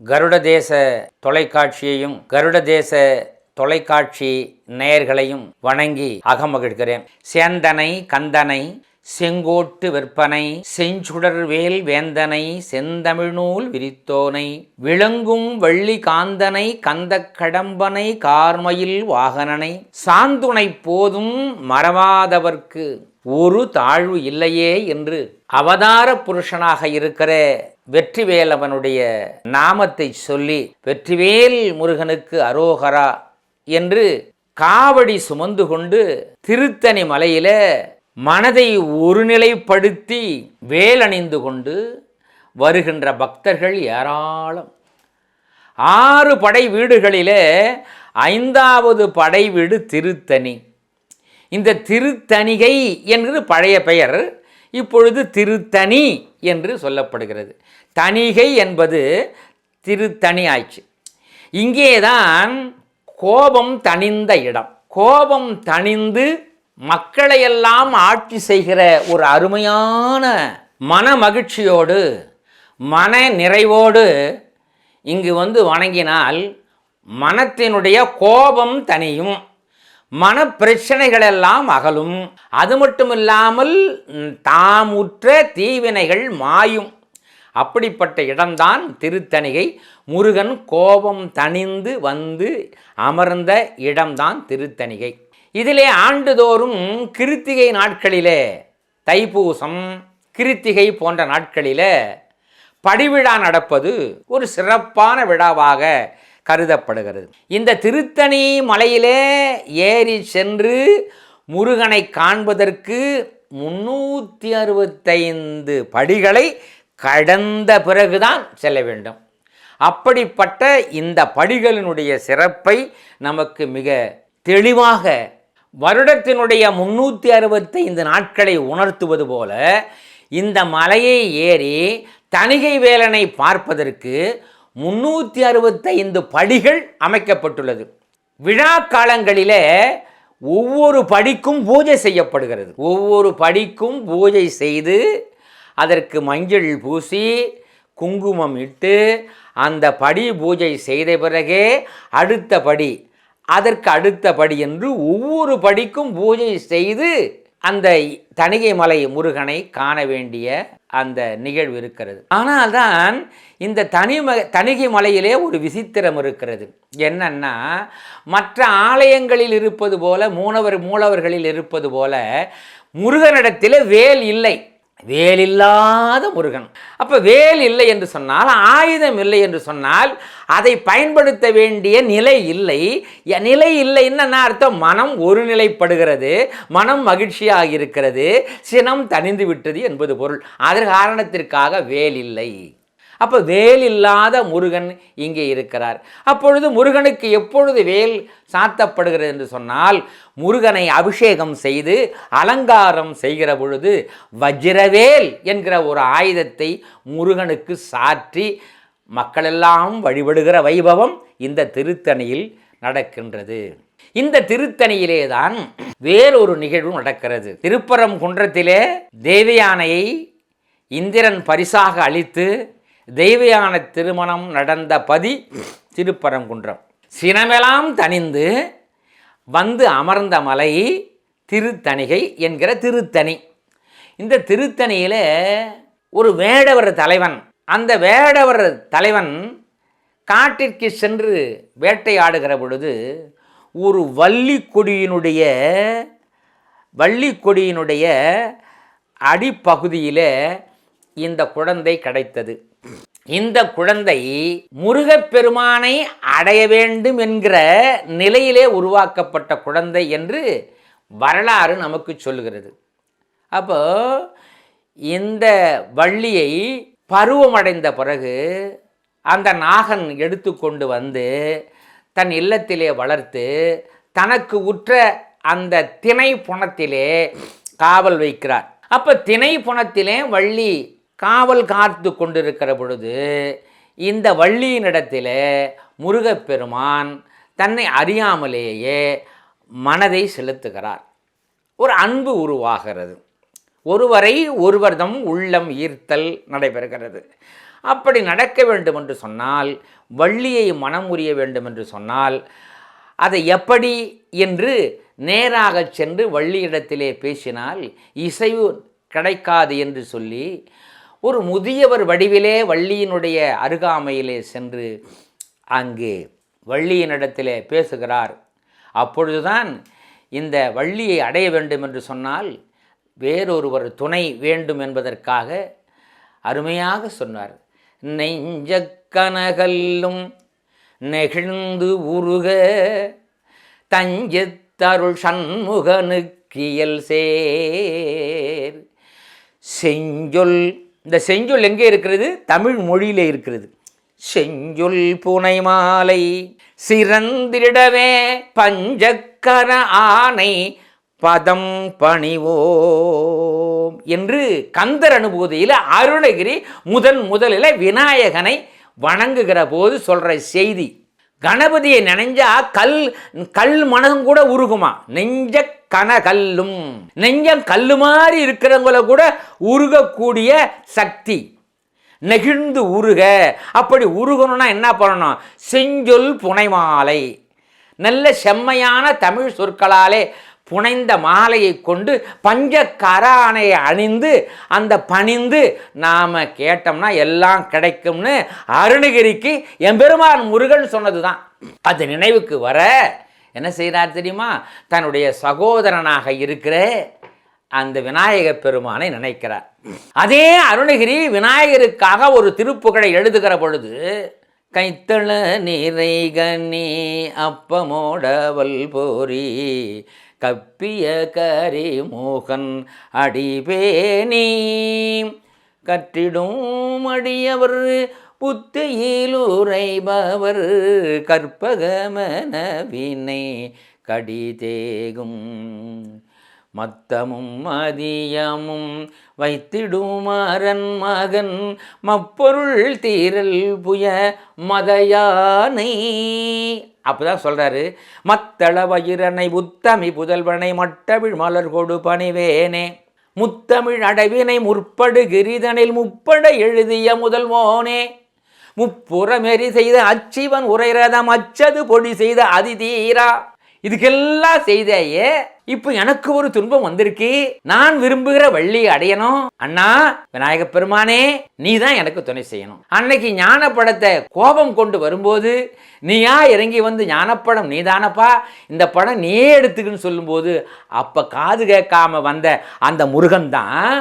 கருட தேச தொலைக்காட்சியையும் கருட தேச தொலைக்காட்சி நேயர்களையும் வணங்கி அகமகிழ்கிறேன். சேந்தனை கந்தனை செங்கோட்டு விற்பனை செஞ்சுடர்வேல் வேந்தனை செந்தமிழ்நூல் விரித்தோனை விளங்கும் வள்ளி காந்தனை கந்த கடம்பனை கார்மயில் வாகனனை சாந்துணை போதும் மறவாதவர்க்கு ஒரு தாழ்வு இல்லையே என்று அவதார புருஷனாக இருக்கிற வெற்றிவேலவனுடைய நாமத்தை சொல்லி வெற்றிவேல் முருகனுக்கு அரோகரா என்று காவடி சுமந்து கொண்டு திருத்தணி மலையில மனதை ஒருநிலைப்படுத்தி வேலணிந்து கொண்டு வருகின்ற பக்தர்கள் ஏராளம். ஆறு படை வீடுகளிலே ஐந்தாவது படை வீடு திருத்தணி. இந்த திருத்தணிகை என்று பழைய பெயர் இப்பொழுது திருத்தணி என்று சொல்லப்படுகிறது. தணிகை என்பது திருத்தணி ஆயிற்று. இங்கேதான் கோபம் தணிந்த இடம். கோபம் தணிந்து மக்களையெல்லாம் ஆட்சி செய்கிற ஒரு அருமையான மன மகிழ்ச்சியோடு மன நிறைவோடு இங்கு வந்து வணங்கினால் மனத்தினுடைய கோபம் தனியும் மன பிரச்சனைகளெல்லாம் அகலும். அது மட்டும் இல்லாமல் தாம் உற்ற தீவினைகள் மாயும். அப்படிப்பட்ட இடம்தான் திருத்தணிகை. முருகன் கோபம் தணிந்து வந்து அமர்ந்த இடம்தான் திருத்தணிகை. இதிலே ஆண்டுதோறும் கிருத்திகை நாட்களிலே தைப்பூசம் கிருத்திகை போன்ற நாட்களிலே படிவிழா நடப்பது ஒரு சிறப்பான விழாவாக கருதப்படுகிறது. இந்த திருத்தணி மலையிலே ஏறி சென்று முருகனை காண்பதற்கு முன்னூற்றி அறுபத்தைந்து படிகளை கடந்த பிறகுதான் செல்ல வேண்டும். அப்படிப்பட்ட இந்த படிகளினுடைய சிறப்பை நமக்கு மிக தெளிவாக வருடத்தினுடைய முன்னூற்றி அறுபத்தைந்து நாட்களை உணர்த்துவது போல இந்த மலையை ஏறி தணிகை வேலனை பார்ப்பதற்கு முன்னூற்றி அறுபத்தைந்து படிகள் அமைக்கப்பட்டுள்ளது. விழா காலங்களிலே ஒவ்வொரு படிக்கும் பூஜை செய்யப்படுகிறது. ஒவ்வொரு படிக்கும் பூஜை செய்து அதற்கு மஞ்சள் பூசி குங்குமம் இட்டு அந்த படி பூஜை செய்த பிறகே அடுத்த படி அதற்கு அடுத்த படி என்று ஒவ்வொரு படிக்கும் பூஜை செய்து அந்த தணிகை மலை முருகனை காண வேண்டிய அந்த நிகழ்வு இருக்கிறது. ஆனால்தான் இந்த தனிம தணிகை மலையிலே ஒரு விசித்திரம் இருக்கிறது. என்னன்னா மற்ற ஆலயங்களில் இருப்பது போல மூலவர் மூலவர்களில் இருப்பது போல முருகனிடத்தில் வேல் இல்லை. வேலில்லாத முருகன். அப்போ வேல் இல்லை என்று சொன்னால் ஆயுதம் இல்லை என்று சொன்னால் அதை பயன்படுத்த வேண்டிய நிலை இல்லை. நிலை இல்லை என்ன அர்த்தம்? மனம் ஒருநிலைப்படுகிறது மனம் மகிழ்ச்சியாக இருக்கிறது சினம் தணிந்து விட்டது என்பது பொருள். அதன் காரணத்திற்காக வேல் இல்லை. அப்போ வேல் இல்லாத முருகன் இங்கே இருக்கிறார். அப்பொழுது முருகனுக்கு எப்பொழுது வேல் சாத்தப்படுகிறது என்று சொன்னால் முருகனை அபிஷேகம் செய்து அலங்காரம் செய்கிற பொழுது வஜ்ரவேல் என்கிற ஒரு ஆயுதத்தை முருகனுக்கு சாற்றி மக்களெல்லாம் வழிபடுகிற வைபவம் இந்த திருத்தணியில் நடக்கின்றது. இந்த திருத்தணியிலே தான் வேறொரு நிகழ்வு நடக்கிறது. திருப்பரம் குன்றத்திலே தேவயானையை இந்திரன் பரிசாக அளித்து தெய்வயான திருமணம் நடந்த பதி திருப்பரங்குன்றம். சினமெல்லாம் தணிந்து வந்து அமர்ந்த மலை திருத்தணிகை என்கிற திருத்தணி. இந்த திருத்தணியில் ஒரு வேடவர் தலைவன் அந்த வேடவர் தலைவன் காட்டிற்கு சென்று வேட்டையாடுகிற பொழுது ஒரு வள்ளி கொடியினுடைய வள்ளி கொடியினுடைய இந்த குழந்தை கிடைத்தது. இந்த குழந்தை முருகப்பெருமானை அடைய வேண்டும் என்கிற நிலையிலே உருவாக்கப்பட்ட குழந்தை என்று வரலாறு நமக்கு சொல்லுகிறது. அப்போ இந்த வள்ளியை பருவமடைந்த பிறகு அந்த நாகன் எடுத்துக்கொண்டு வந்து தன் இல்லத்திலே வளர்த்து தனக்கு உற்ற அந்த திணை புணத்திலே காவல் வைக்கிறார். அப்போ திணை புணத்திலே வள்ளி காவல் காத்து கொண்டிருக்கிற பொழுது இந்த வள்ளியினிடத்தில் முருகப்பெருமான் தன்னை அறியாமலேயே மனதை செலுத்துகிறார். ஒரு அன்பு உருவாகிறது. ஒருவரை ஒருவர்தம் உள்ளம் ஈர்த்தல் நடைபெறுகிறது. அப்படி நடக்க வேண்டும் என்று சொன்னால் வள்ளியை மனம் உரிய வேண்டும் என்று சொன்னால் அதை எப்படி என்று நேராக சென்று வள்ளியிடத்திலே பேசினால் இசைவு கிடைக்காது என்று சொல்லி ஒரு முதியவர் வடிவிலே வள்ளியினுடைய அருகாமையிலே சென்று அங்கு வள்ளியினிடத்திலே பேசுகிறார். அப்பொழுதுதான் இந்த வள்ளியை அடைய வேண்டும் என்று சொன்னால் வேறொருவர் துணை வேண்டும் என்பதற்காக அருமையாக சொன்னார். நெஞ்சக்கனகல்லும் நெகிழ்ந்து உருக தஞ்சத்தருள் சண்முகனுக்கியல் சேர். செஞ்சொல் இந்த செஞ்சொல் எங்கே இருக்கிறது? தமிழ் மொழியிலே இருக்கிறது. செஞ்சொல் புனை மாலை சிறந்திடவே பஞ்சக்கர ஆனை பதம் பணிவோம் என்று கந்தர் அனுபூதியில் அருணகிரி முதன் முதலில் விநாயகனை வணங்குகிற போது சொல்கிற செய்தி. கணபதியை நினைஞ்சா கல் கல் மனதும் கூட உருகுமா? நெஞ்ச கனகல்லும். நெஞ்சம் கல்லு மாதிரி இருக்கிறவங்கள கூட உருகக்கூடிய சக்தி. நெகிழ்ந்து உருக. அப்படி உருகணும்னா என்ன பண்ணணும்? செஞ்சொல் புனைமாலை நல்ல செம்மையான தமிழ் சொற்களாலே புனைந்த மாலையை கொண்டு பஞ்ச கரானையை அணிந்து அந்த பணிந்து நாம் கேட்டோம்னா எல்லாம் கிடைக்கும்னு அருணகிரிக்கு எம்பெருமான் முருகன் சொன்னது தான் அது நினைவுக்கு வர என்ன செய்கிறார் தெரியுமா? தன்னுடைய சகோதரனாக இருக்கிற அந்த விநாயக பெருமானை நினைக்கிறார். அதே அருணகிரி விநாயகருக்காக ஒரு திருப்புகழை எழுதுகிற பொழுது கைத்தள நீரை கண்ணி அப்பமோடவல் போரி கப்பிய கரி மோகன் அடிபேனி கற்றிடும் அடியவர் புத்தியிலுரைபவர் கற்பகமனவினை கடிதேகும். மத்தமும் மதியமும் வைத்திடுமாறன் மகன் மப்பொருள் தீரல் புய மதயானை. அப்பதான் சொல்றாரு. மத்தள வயிறனை உத்தமி புதல்வனை மட்டவிழ் மலர் கொடு பணிவேனே. முத்தமிழ் அடைவினை முற்படு கிரிதனில் முப்பட எழுதிய முதல்வோனே. முப்புறமெறி செய்த அச்சிவன் உரைரதம் அச்சது பொடி செய்த அதிதீரா. இதுக்கெல்லாம் செய்தேயே இப்போ எனக்கு ஒரு துன்பம் வந்திருக்கு. நான் விரும்புகிற வள்ளியை அடையணும். அண்ணா விநாயக பெருமானே நீ தான் எனக்கு துணை செய்யணும். அன்னைக்கு ஞானப்படத்தை கோபம் கொண்டு வரும்போது நீயா இறங்கி வந்து ஞானப்படம் நீதானப்பா? இந்த படம் நீயே எடுத்துக்குன்னு சொல்லும்போது அப்போ காது கேட்காம வந்த அந்த முருகன் தான்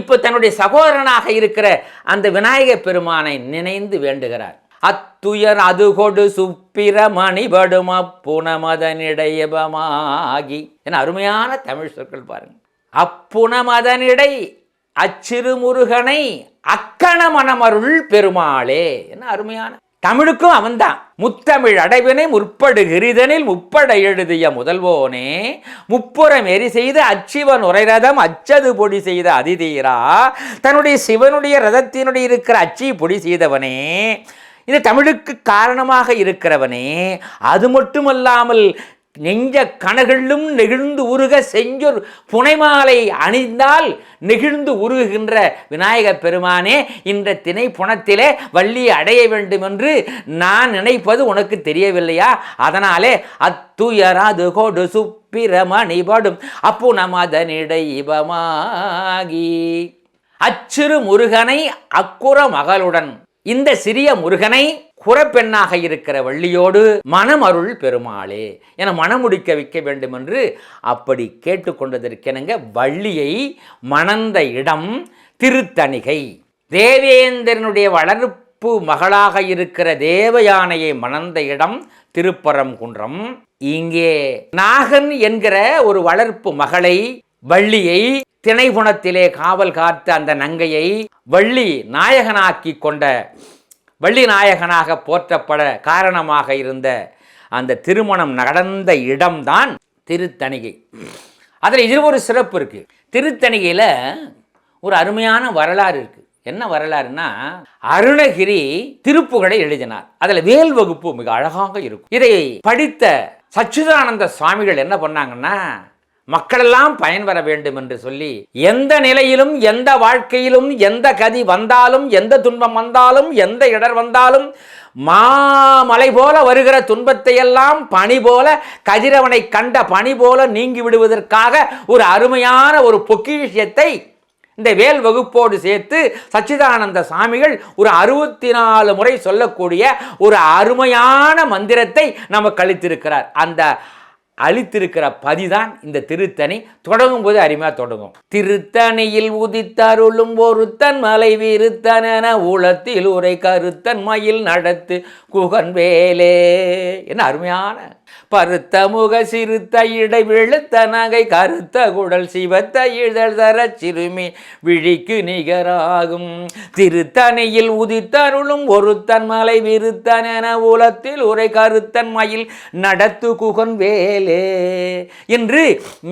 இப்போ தன்னுடைய சகோதரனாக இருக்கிற அந்த விநாயக பெருமானை நினைந்து வேண்டுகிறார். அத்துயர் அது கொடு சுப்பிர மணிபடும் அப்புணமதனிடையபமாகி என அருமையான தமிழ் சொற்கள் பாருங்க. அப்புணமதனிடை அச்சிறு முருகனை அக்கண மணமருள் பெருமாளே. என்ன அருமையான. தமிழுக்கும் அவன்தான். முத்தமிழ் அடைவினை முற்படு கிரிதனில் முப்பட எழுதிய முதல்வோனே. முப்புறம் எரி செய்த அச்சிவன் உரைரதம் அச்சது பொடி செய்த அதிதீரா. தன்னுடைய சிவனுடைய ரதத்தினுடைய இருக்கிற அச்சி பொடி செய்தவனே. இந்த தமிழுக்கு காரணமாக இருக்கிறவனே அது மட்டுமல்லாமல் நெஞ்ச கணகளும் நெகிழ்ந்து உருக செஞ்சொர் புனைமாலை அணிந்தால் நெகிழ்ந்து உருகுகின்ற விநாயக பெருமானே இந்த திணை புணத்திலே வள்ளி அடைய வேண்டும் என்று நான் நினைப்பது உனக்கு தெரியவில்லையா? அதனாலே அத்துயராது கோடு சுப்பிரமணிபடும் அப்பு நமதனிடை இபமாகி. அச்சிறு முருகனை அக்குற மகளுடன் இந்த சிறிய முருகனை குறப்பெண்ணாக இருக்கிற வள்ளியோடு மனமருள் பெருமாளே என மனமுடிக்க வைக்க வேண்டும் என்று அப்படி கேட்டுக்கொண்டதற்கெனங்க வள்ளியை மணந்த இடம் திருத்தணிகை. தேவேந்திரனுடைய வளர்ப்பு மகளாக இருக்கிற தேவயானையை மணந்த இடம் திருப்பரங்குன்றம். இங்கே நாகன் என்கிற ஒரு வளர்ப்பு மகளை வள்ளியை திணைபுணத்திலே காவல் காத்த அந்த நங்கையை வள்ளி நாயகனாக்கி கொண்ட வள்ளி நாயகனாக போற்றப்பட காரணமாக இருந்த அந்த திருமணம் நடந்த இடம்தான் திருத்தணிகை. அதில் இது ஒரு சிறப்பு இருக்குது திருத்தணிகையில் ஒரு அருமையான வரலாறு இருக்குது என்ன வரலாறுனா அருணகிரி திருப்புகளை எழுதினார். அதில் வேல் வகுப்பு மிக அழகாக இருக்கும். இதை படித்த சச்சிதானந்த சுவாமிகள் என்ன பண்ணாங்கன்னா மக்களெல்லாம் பயன்பெற வேண்டும் என்று சொல்லி எந்த நிலையிலும் எந்த வாழ்க்கையிலும் எந்த கதி வந்தாலும் எந்த துன்பம் வந்தாலும் எந்த இடர் வந்தாலும் மாமலை போல வருகிற துன்பத்தை எல்லாம் பனி போல கதிரவனை கண்ட பனி போல நீங்கி விடுவதற்காக ஒரு அருமையான ஒரு பொக்கிஷத்தை இந்த வேல் வகுப்போடு சேர்த்து சச்சிதானந்த சாமிகள் ஒரு அறுபத்தி நாலு முறை சொல்லக்கூடிய ஒரு அருமையான மந்திரத்தை நமக்கு அளித்திருக்கிறார். அந்த அழித்திருக்கிற பதிதான் இந்த திருத்தணி. தொடங்கும் போது அருமையாக தொடங்கும். திருத்தணியில் உதித்தருளும் ஒருத்தன் மலை விருத்தன உளத்தில் உரை கருத்தன் மயில் நடத்து குகன் வேலே. என்ன அருமையான பருத்த முக சிறுத்த இடை விழுத்த நகை கருத்த குடல் சிவத்த இழல் தர சிறுமி விழிக்கு நிகராகும். திருத்தணியில் உதித்தருளும் ஒருத்தன் மலை விருத்தன் என உலத்தில் உரை கருத்தன் மயில் நடத்து குகன் வேலே. என்று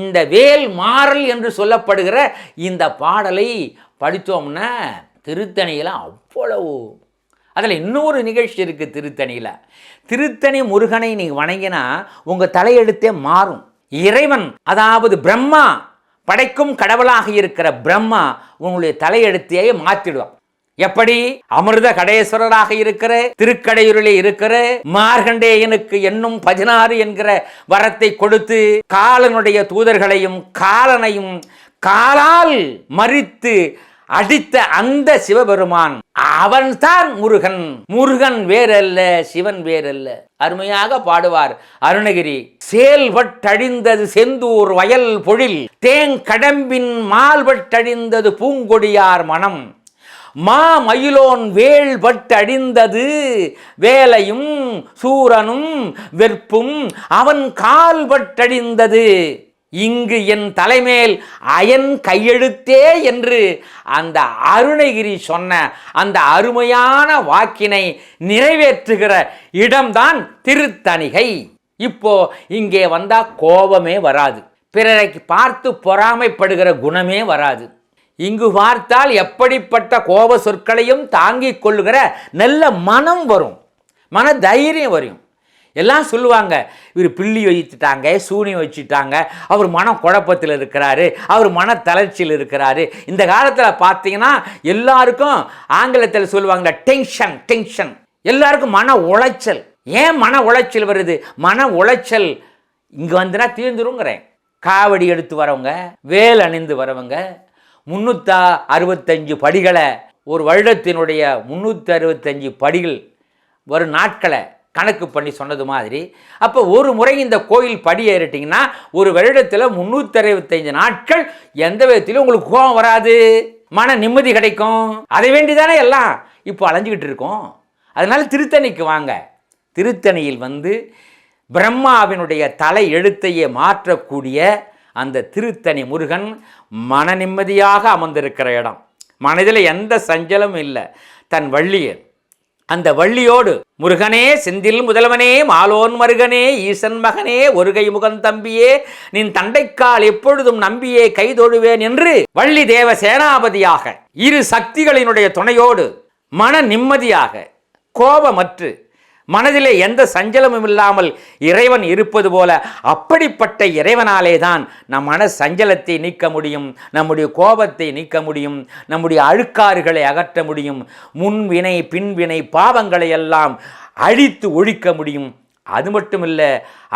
இந்த வேல் மாறல் என்று சொல்லப்படுகிற இந்த பாடலை படித்தோம்னா திருத்தணியில் அவ்வளவு. அதில் இன்னொரு நிகழ்ச்சி இருக்குது திருத்தணியில். திருத்தணி முருகனை நீங்கள் வணங்கினா உங்கள் தலையெழுத்தே மாறும். இறைவன் அதாவது பிரம்மா படைக்கும் கடவுளாக இருக்கிற பிரம்மா உங்களுடைய தலையெழுத்தையே மாற்றிடுவான் எப்படி? அமிர்த கடேஸ்வரராக இருக்கிற திருக்கடையூரிலே இருக்கிற மார்கண்டேயனுக்கு என்னும் பதினாறு என்கிற வரத்தை கொடுத்து காலனுடைய தூதர்களையும் காலனையும் காலால் மறித்து அடித்த அந்த சிவபெருமான் அவன்தான் முருகன். முருகன் வேறல்ல சிவன் வேறல்ல. அருமையாக பாடுவார். அருணகிரி செயல்பட்டழிந்தது செந்தூர் வயல் பொழில் தேங்கடம்பின் மால்பட்டழிந்தது பூங்கொடியார் மனம். மா மயிலோன் வேள் பட்டடிந்தது வேலையும் சூரனும் வெற்பும் அவன் கால் பட்டடிந்தது இங்கு என் தலைமேல் அயன் கையெழுத்தே என்று அந்த அருணகிரி சொன்ன அந்த அருமையான வாக்கினை நிறைவேற்றுகிற இடம்தான் திருத்தணிகை. இப்போ இங்கே வந்தா கோபமே வராது. பிறரை பார்த்து பொறாமைப்படுகிற குணமே வராது. இங்கு பார்த்தால் எப்படிப்பட்ட கோப சொற்களையும் தாங்கிக் கொள்ளுகிற நல்ல மனம் வரும். மன தைரியம் வரும். எல்லாம் சொல்லுவாங்க. இவர் பில்லி வச்சுட்டாங்க சூனியம் வச்சுட்டாங்க. அவர் மன குழப்பத்தில் இருக்கிறாரு. அவர் மன தளர்ச்சியில் இருக்கிறாரு. இந்த காலத்தில் பார்த்தீங்கன்னா எல்லாருக்கும் ஆங்கிலத்தில் சொல்லுவாங்க டென்ஷன் டென்ஷன் எல்லாருக்கும் மன உளைச்சல். ஏன் மன உளைச்சல் வருது? மன உளைச்சல் இங்கே வந்துனா தீர்ந்துருங்கிறேன். காவடி எடுத்து வரவங்க வேல் அணிந்து வரவங்க முந்நூற்றா அறுபத்தஞ்சு படிகளை ஒரு வருடத்தினுடைய முந்நூற்றி அறுபத்தஞ்சு படிகள் வரும் நாட்களை கணக்கு பண்ணி சொன்னது மாதிரி. அப்போ ஒரு முறை இந்த கோயில் படி ஏறிட்டிங்கன்னா ஒரு வருடத்தில் முந்நூற்றி அறுபத்தஞ்சு நாட்கள் எந்த விதத்திலும் உங்களுக்கு கோபம் வராது. மன நிம்மதி கிடைக்கும். அதை வேண்டி தானே எல்லாம்? இப்போ அலைஞ்சிக்கிட்டு இருக்கோம். அதனால திருத்தணிக்கு வாங்க. திருத்தணியில் வந்து பிரம்மாவினுடைய தலை எழுத்தையே மாற்றக்கூடிய அந்த திருத்தணி முருகன் மன நிம்மதியாக அமர்ந்திருக்கிற இடம். மனதில் எந்த சஞ்சலமும் இல்லை. தன் வள்ளியன். அந்த வள்ளியோடு முருகனே செந்தில் முதல்வனே மாலோன் மருகனே ஈசன் மகனே ஒருகை முகன் தம்பியே நின் தண்டைக்கால் எப்பொழுதும் நம்பியே கைதொழுவேன் என்று வள்ளி தேவ சேனாபதியாக இரு சக்திகளினுடைய துணையோடு மன நிம்மதியாக கோபமற்று மனதிலே எந்த சஞ்சலமும் இல்லாமல் இறைவன் இருப்பது போல அப்படிப்பட்ட இறைவனாலே தான் நம் மன சஞ்சலத்தை நீக்க முடியும் நம்முடைய கோபத்தை நீக்க முடியும் நம்முடைய அழுக்காறுகளை அகற்ற முடியும் முன்வினை பின்வினை பாவங்களை எல்லாம் அழித்து ஒழிக்க முடியும். அது மட்டும் இல்லை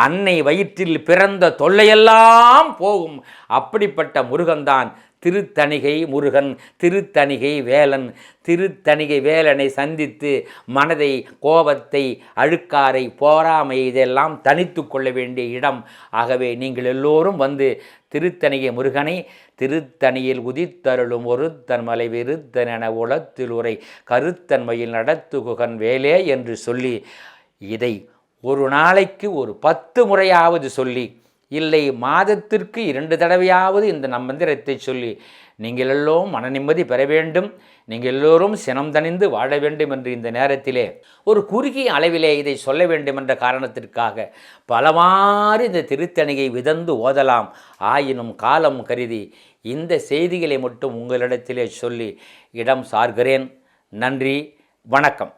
அன்னை வயிற்றில் பிறந்த தொல்லையெல்லாம் போகும். அப்படிப்பட்ட முருகன்தான் திருத்தணிகை முருகன் திருத்தணிகை வேலன். திருத்தணிகை வேலனை சந்தித்து மனதை கோபத்தை அழுக்காரை போராமை இதெல்லாம் தனித்து கொள்ள வேண்டிய இடம். ஆகவே நீங்கள் எல்லோரும் வந்து திருத்தணிகை முருகனை திருத்தணியில் உதித்தருளும் ஒருத்தன் மலை விருத்தன் என உளத்தில் உரை கருத்தன்மையில் நடத்துகுகன் வேலே என்று சொல்லி இதை ஒரு நாளைக்கு ஒரு பத்து முறையாவது சொல்லி இல்லை மாதத்திற்கு இரண்டு தடவையாவது இந்த நம்மந்திரத்தை சொல்லி நீங்கள் எல்லோரும் மன நிம்மதி பெற வேண்டும் நீங்கள் எல்லோரும் சினம் தணிந்து வாழ வேண்டும் என்று இந்த நேரத்திலே ஒரு குறுகிய அளவிலே இதை சொல்ல வேண்டும் என்ற காரணத்திற்காக பலவாறு இந்த திருத்தணியை விதந்து ஓதலாம். ஆயினும் காலம் கருதி இந்த செய்திகளை மட்டும் உங்களிடத்திலே சொல்லி இடம் சார்கிறேன். நன்றி வணக்கம்.